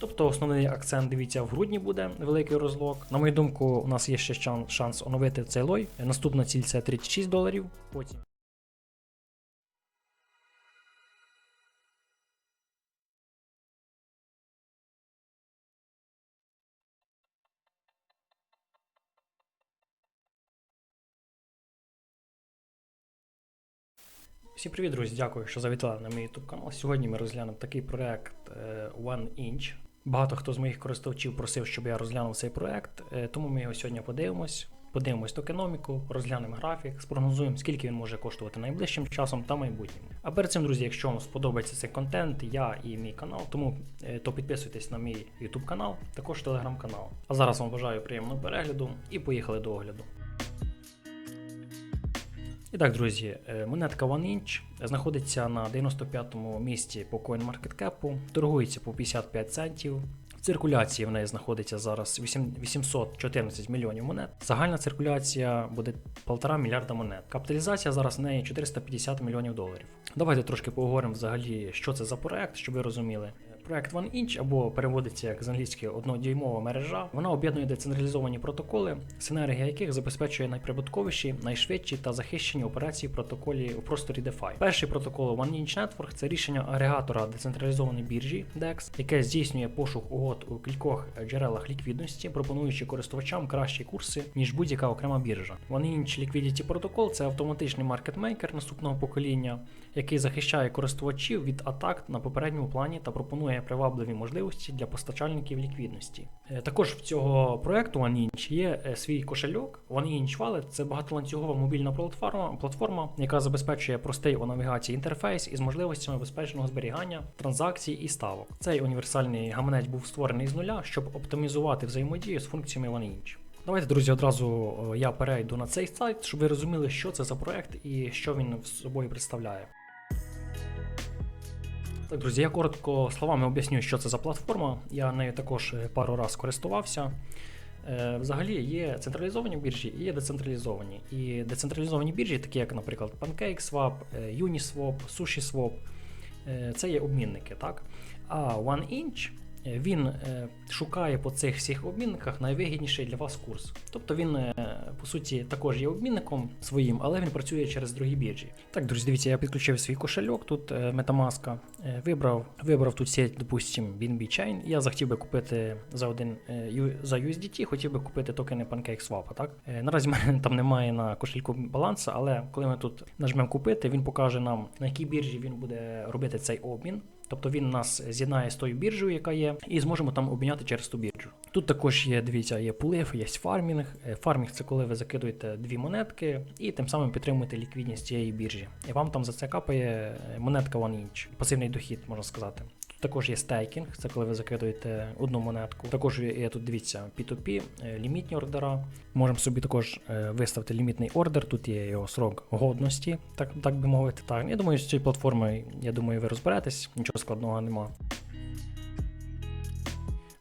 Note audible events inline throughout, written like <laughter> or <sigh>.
Тобто основний акцент, дивіться, в грудні буде великий розлог. На мою думку, у нас є ще шанс оновити цей лой. Наступна ціль це 36 доларів. Потім. Всім привіт, друзі! Дякую, що завітали на мій YouTube канал. Сьогодні ми розглянемо такий проект е, One Inch. Багато хто з моїх користувачів просив, щоб я розглянув цей проект, е, тому ми його сьогодні подивимось. Подивимось токеноміку, розглянемо графік, спрогнозуємо, скільки він може коштувати найближчим часом та майбутнім. А перед цим, друзі, якщо вам сподобається цей контент, я і мій канал, тому е, то підписуйтесь на мій YouTube канал, також телеграм канал. А зараз вам бажаю приємного перегляду і поїхали до огляду. І так, друзі, е, монетка OneInch знаходиться на 95-му місці по CoinMarketCap, торгується по 55 центів. В циркуляції в неї знаходиться зараз 814 мільйонів монет. Загальна циркуляція буде 1,5 мільярда монет. Капіталізація зараз в неї 450 мільйонів доларів. Давайте трошки поговоримо взагалі, що це за проект, щоб ви розуміли. Проект OneInch, або переводиться як з англійської однодюймова мережа, вона об'єднує децентралізовані протоколи, синергія яких забезпечує найприбутковіші, найшвидші та захищені операції протоколі у просторі DeFi. Перший протокол OneInch Network це рішення агрегатора децентралізованої біржі DEX, яке здійснює пошук угод у кількох джерелах ліквідності, пропонуючи користувачам кращі курси, ніж будь-яка окрема біржа. OneInch Liquidity Protocol це автоматичний маркетмейкер наступного покоління, який захищає користувачів від атак на попередньому плані та пропонує привабливі можливості для постачальників ліквідності. Е, Також в цього проекту OneInch є е, свій кошельок. OneInch Wallet – це багатоланцюгова мобільна платформа, платформа, яка забезпечує простий у навігації інтерфейс із можливостями безпечного зберігання, транзакцій і ставок. Цей універсальний гаманець був створений з нуля, щоб оптимізувати взаємодію з функціями OneInch. Давайте, друзі, одразу е, я перейду на цей сайт, щоб ви розуміли, що це за проект і що він собою представляє. Так, друзі, я коротко словами об'ясню, що це за платформа. Я нею також е, пару раз користувався. Е, Взагалі є централізовані біржі і є децентралізовані. І децентралізовані біржі, такі як, наприклад, PancakeSwap, е, Uniswap, SushiSwap, це є обмінники, так? А OneInch він е, шукає по цих всіх обмінниках найвигідніший для вас курс. Тобто він, е, по суті, також є обмінником своїм, але він працює через другі біржі. Так, друзі, дивіться, я підключив свій кошельок тут е, Metamask, вибрав, вибрав тут сеть, допустим, BNB Chain. Я захотів би купити за один за USDT, хотів би купити токени PancakeSwap. Так? Наразі в мене <laughs> там немає на кошельку балансу, але коли ми тут нажмемо купити, він покаже нам, на якій біржі він буде робити цей обмін. Тобто він нас з'єднає з тою біржею, яка є, і зможемо там обміняти через ту біржу. Тут також є, дивіться, є пулив, є фармінг. Е, Фармінг це коли ви закидуєте дві монетки і тим самим підтримуєте ліквідність цієї біржі. І вам там за це капає монетка монетка OneInch, пасивний дохід, можна сказати. Також є стейкінг, це коли ви закидуєте одну монетку. Також є тут, дивіться, P2P, е, лімітні ордера. Можемо собі також е, виставити лімітний ордер. Тут є його срок годності, так, так би мовити. Так, я думаю, з цією платформою, я думаю, ви розберетесь, нічого складного нема.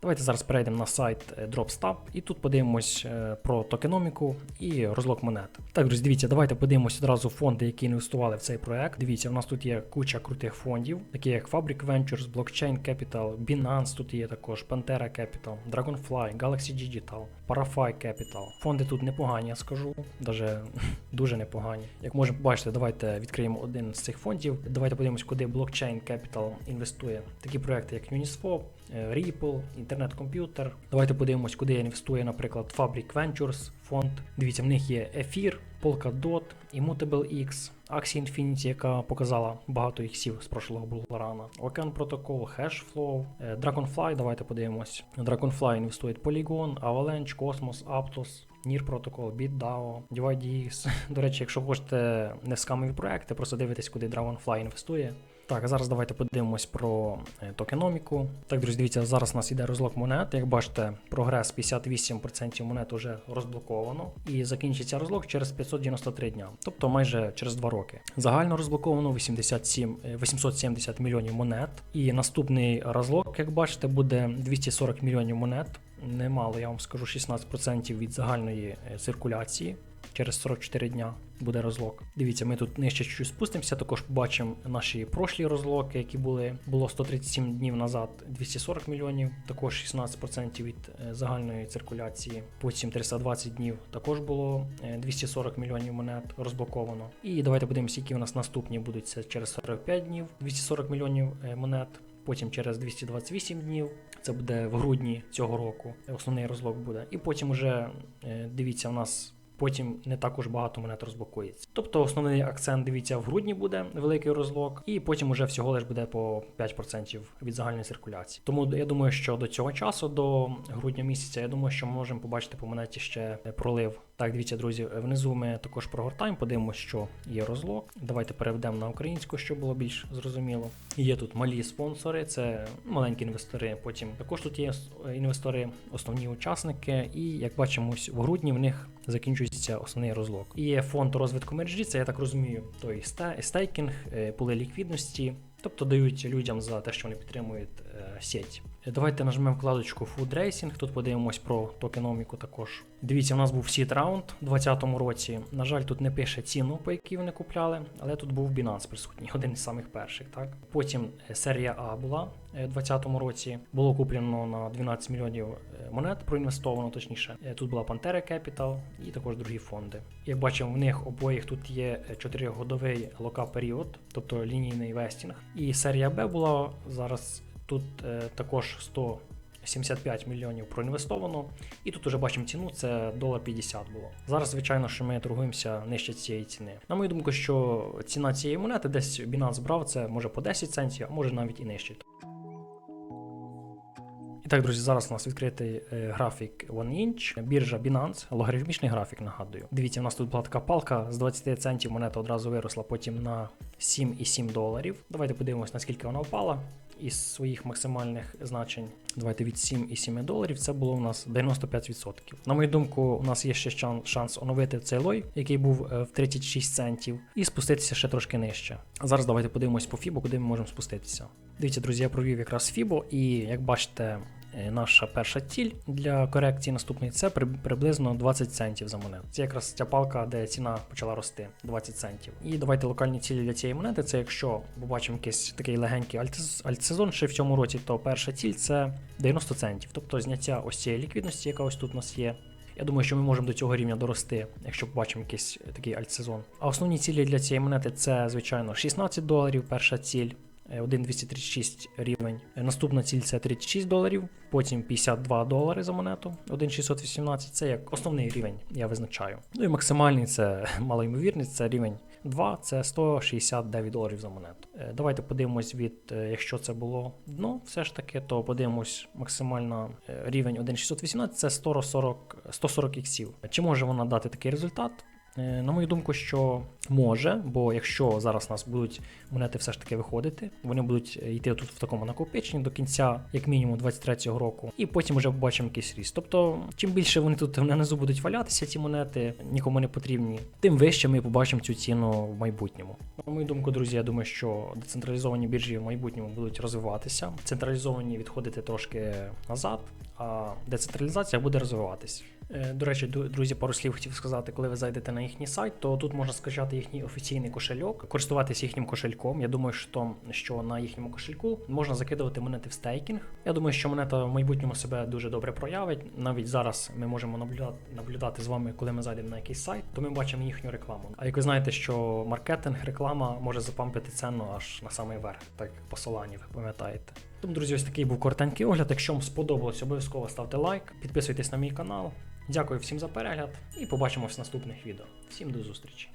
Давайте зараз перейдемо на сайт е, DropStab і тут подивимось е, про токеноміку і розлог монет. Так, друзі, дивіться, давайте подивимось одразу фонди, які інвестували в цей проект. Дивіться, у нас тут є куча крутих фондів, такі як Fabric Ventures, Blockchain Capital, Binance, тут є також Pantera Capital, Dragonfly, Galaxy Digital, Parafy Capital. Фонди тут непогані, я скажу, даже <laughs> дуже непогані. Як можемо побачити, давайте відкриємо один з цих фондів. Давайте подивимось, куди Blockchain Capital інвестує. Такі проекти, як Uniswap, Ripple, інтернет-комп'ютер. Давайте подивимось, куди інвестує, наприклад, Fabric Ventures фонд. Дивіться, в них є Ефір, Polkadot, Immutable X, Axie Infinity, яка показала багато іксів з прошлого булрана. Ocean Protocol, Hashflow, е, Dragonfly, давайте подивимось. Dragonfly інвестує Polygon, Avalanche, Cosmos, Aptos, NIR Protocol, BitDAO, DivideX. <laughs> До речі, якщо хочете не скамові проекти, просто дивитесь, куди Dragonfly інвестує. Так, зараз давайте подивимось про е, токеноміку. Так, друзі, дивіться, зараз у нас іде розлог монет. Як бачите, прогрес 58% монет вже розблоковано. І закінчиться розлог через 593 дня, тобто майже через 2 роки. Загально розблоковано 87, е, 870 мільйонів монет. І наступний розлог, як бачите, буде 240 мільйонів монет. Немало, я вам скажу, 16% від загальної е, циркуляції. Через 44 дня буде розлок. Дивіться, ми тут нижче чуть спустимося, також побачимо наші прошлі розлоки, які були. Було 137 днів назад 240 мільйонів, також 16% від е, загальної циркуляції. Потім 320 днів також було е, 240 мільйонів монет розблоковано. І давайте подивимося, які у нас наступні будуть це через 45 днів, 240 мільйонів е, монет. Потім через 228 днів, це буде в грудні цього року. Основний розлок буде. І потім уже е, дивіться, у нас потім не також багато монет розблокується. Тобто основний акцент, дивіться, в грудні буде великий розлок, і потім уже всього лиш буде по 5% від загальної циркуляції. Тому я думаю, що до цього часу, до грудня місяця, я думаю, що ми можемо побачити по монеті ще пролив. Так, дивіться, друзі, внизу ми також прогортаємо, подивимося, що є розлок. Давайте переведемо на українську, щоб було більш зрозуміло. Є тут малі спонсори, це маленькі інвестори. Потім також тут є е, інвестори, основні учасники. І як бачимо, в грудні в них закінчується основний розлок. І є фонд розвитку мережі, це я так розумію, той стейкінг, е, пули ліквідності. Тобто дають людям за те, що вони підтримують е, сеть. Давайте нажмемо вкладочку Food Racing. Тут подивимось про токеноміку також. Дивіться, у нас був сіт раунд у 2020 році. На жаль, тут не пише ціну, по якій вони купляли, але тут був Binance присутній, <laughs> один із самих перших. Так потім е, серія А була е, у 2020 році. Було куплено на 12 мільйонів е, монет, проінвестовано точніше. Тут була Pantera Capital і також другі фонди. Як бачимо, в них обоїх тут є 4-годовий лока період, тобто лінійний вестінг. І серія Б була зараз тут е, також 175 мільйонів проінвестовано. І тут уже бачимо ціну, це долар 50 було. Зараз, звичайно, що ми торгуємося нижче цієї ціни. На мою думку, що ціна цієї монети десь Binance брав це може по 10 центів, а може навіть і нижче. Так, друзі, зараз у нас відкритий е, графік OneInch, біржа Binance, логарифмічний графік, нагадую. Дивіться, у нас тут була така палка з 20 центів монета одразу виросла потім на 7,7 доларів. Давайте подивимось, наскільки вона впала із своїх максимальних значень. Давайте від 7,7 доларів. Це було у нас 95%. На мою думку, у нас є ще шан- шанс оновити цей лой, який був е, в 36 центів, і спуститися ще трошки нижче. Зараз давайте подивимось по FIBO, куди ми можемо спуститися. Дивіться, друзі, я провів якраз FIBO, і як бачите. Е, Наша перша ціль для корекції наступної це приблизно 20 центів за монету. Це якраз ця палка, де ціна почала рости 20 центів. І давайте локальні цілі для цієї монети. Це якщо побачимо якийсь такий легенький альтсезон ще в цьому році, то перша ціль це 90 центів. Тобто зняття ось цієї ліквідності, яка ось тут у нас є. Я думаю, що ми можемо до цього рівня дорости, якщо побачимо якийсь такий альтсезон. А основні цілі для цієї монети це, звичайно, 16 доларів, перша ціль. Е, 1,236 рівень. Е, Наступна ціль це 36 доларів, потім 52 долари за монету, 1,618. Це як основний рівень, я визначаю. Ну і максимальний це <laughs> малоймовірний, це рівень 2, це 169 доларів за монету. Е, Давайте подивимось від, е, якщо це було дно, все ж таки, то подивимось максимально е, рівень 1,618, це 140, 140 іксів. Чи може вона дати такий результат? Е, На мою думку, що може, бо якщо зараз у нас будуть монети все ж таки виходити, вони будуть е, йти тут в такому накопиченні до кінця, як мінімум 23-го року, і потім вже побачимо якийсь ріст. Тобто, чим більше вони тут внизу будуть валятися, ці монети нікому не потрібні, тим вище ми побачимо цю ціну в майбутньому. На мою думку, друзі, я думаю, що децентралізовані біржі в майбутньому будуть розвиватися, централізовані відходити трошки назад, а децентралізація буде розвиватись. Е, До речі, друзі, пару слів хотів сказати, коли ви зайдете на їхній сайт, то тут можна скачати їхній офіційний кошельок, користуватися їхнім кошельком. Я думаю, що, що на їхньому кошельку можна закидувати монети в стейкінг. Я думаю, що монета в майбутньому себе дуже добре проявить. Навіть зараз ми можемо наблюдати, наблюдати з вами, коли ми зайдемо на якийсь сайт, то ми бачимо їхню рекламу. А як ви знаєте, що маркетинг, реклама може запампити ціну аж на самий верх, так посилання, ви пам'ятаєте. Тому, друзі, ось такий був коротенький огляд. Якщо вам сподобалось, обов'язково ставте лайк, підписуйтесь на мій канал. Дякую всім за перегляд і побачимось в наступних відео. Всім до зустрічі!